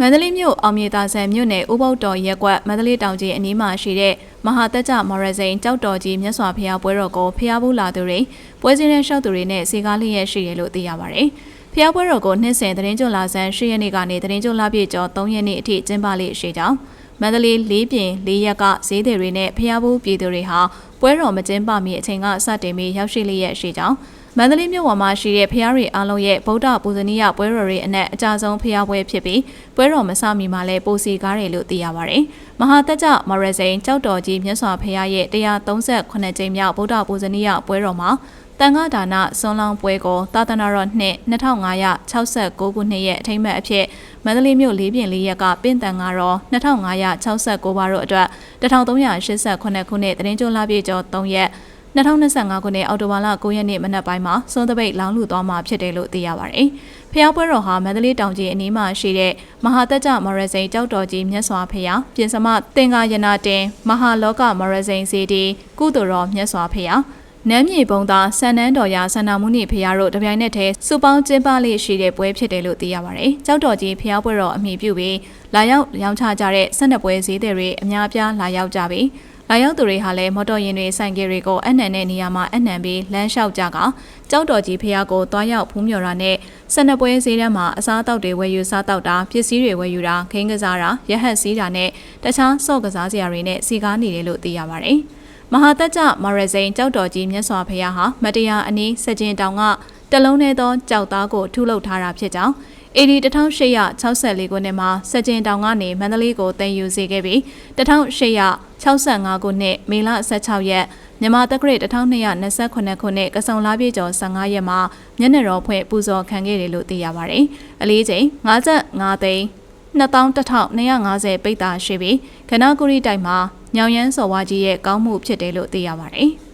မန္တလေးမြို့အောင်မြေသာဆန်မြို့နယ်ဥပုပ်တော်ရက်ကွက်မန္တလေးတောင်ကြီးအနီးမှာရှိတဲ့မဟာတက်ကြမော်ရစိန်ကြောက်တော်ကြီးမြတ်စွာဘုရားပွဲတော်ကိုဖျားဖို့လာသူတွေပွဲစင်းတဲ့ရှောက်သူတွေနဲ့စေကားလျက်ရှိရလို့သိရပါတယ်။ဖျားပွဲတော်ကိုနှစ်စဉ်သတင်းကြွလာဆန်း၈ရက်နေ့ကနေသတင်းကြွလာပြည့်ကျော်၃ရက်နေ့အထိကျင်းပလေ့ရှိကြောင်းမန္တလေးလေးပြင်လေးရက်ကဈေးတွေတွေနဲ့ဖျားဖို့ပြည်သူတွေဟာပွဲတော်မကျင်းပမီအချိန်ကစတင်ပြီးရောက်ရှိလျက်ရှိကြောင်း မန္တလေးမြို့ပေါ်မှာရှိတဲ့ဖျားရီအားလုံးရဲ့ဗုဒ္ဓပူဇနီယပွဲတော်တွေအနက်အကြဆုံးဖျားပွဲဖြစ်ပြီးပွဲတော်မစမီမှာလည်းပိုစီကားတယ်လို့သိရပါတယ်။မဟာတက်ကြမော်ရစိန်ကြောက်တော်ကြီးမြတ်စွာဘုရားရဲ့138ကြိမ်မြောက်ဗုဒ္ဓပူဇနီယပွဲတော်မှာတန်ခါဒါနဆွန်လောင်းပွဲကိုသာသနာတော်နှစ်2569ခုနှစ်ရဲ့အထိမ်းအမှတ်အဖြစ်မန္တလေးမြို့လေးပြင်လေးရက်ကပင့်တန်ကတော့2569ပါတို့အတွက်1388ခုနှစ်တရင်ကျိုးလာပြည့်ကျော်3ရက် 2025ခုနှစ်အောက်တိုဘာလ9ရက်နေ့မနက်ပိုင်းမှာစွန်တပိတ်လောင်းလူသွားမှာဖြစ်တယ်လို့သိရပါတယ်။ဖျားပွဲတော်ဟာမန္တလေးတောင်ကြီးအနီးမှာရှိတဲ့မဟာတက်ကြမော်ရစိန်ကြောက်တော်ကြီးမြတ်စွာဘုရားပြင်စမတင်္ကာယနာတင်မဟာလောကမော်ရစိန်စီတီကုသိုလ်တော်မြတ်စွာဘုရားနမ်းမြေပုံသားဆန်နန်းတော်ရာဆန္ဒမုနိဖရာတို့တပြိုင်နက်တည်းစုပေါင်းကျင်းပလေးရှိတဲ့ပွဲဖြစ်တယ်လို့သိရပါတယ်။ကြောက်တော်ကြီးဖျားပွဲတော်အမိပြုပြီးလာရောက်ရောင်းချကြတဲ့ဆက်နှစ်ပွဲဈေးတွေအများပြားလာရောက်ကြပြီး လာရောက်သူတွေဟာလည်းမော်တော်ယာဉ်တွေဆိုင်ကယ်တွေကိုအနှံတဲ့နေရာမှာအနှံပြီးလမ်းလျှောက်ကြကကြောက်တော်ကြီးဖះကိုတွားရောက်ဖူးမြော်တာနဲ့ဆက်နှစ်ပွဲဈေးတန်းမှာအစားအသောက်တွေဝယ်ယူစားတောက်တာပစ္စည်းတွေဝယ်ယူတာခင်းကစားတာရဟတ်စည်းတာနဲ့တခြားစော့ကစားစရာတွေနဲ့စီကားနေတယ်လို့သိရပါတယ်။မဟာတက်ကြမော်ရစိန်ကြောက်တော်ကြီးမြတ်စွာဘုရားဟာမတရားအနီးစကြင်တောင်ကတလုံးထဲသောကြောက်သားကိုထုလုပ်ထားတာဖြစ်ကြောင်း AD 1864ခုနှစ်မှာစကြင်တောင်ကနေမန္တလေးကိုတင်ယူစေခဲ့ပြီး1865ခုနှစ်မေလ16ရက်မြန်မာတက္ကရာ1228ခုနှစ်ကစုံလာပြည့်ကျော်15ရက်မှာမျက်နှာတော်ဖွင့်ပူဇော်ခံခဲ့တယ်လို့သိရပါတယ်။အလေးချိန်55သိန်း2150ပိတ်တာရှိပြီးခဏကူရီတိုက်မှာညောင်ရမ်းစော်ဝါကြီးရဲ့ကောင်းမှုဖြစ်တယ်လို့သိရပါတယ်။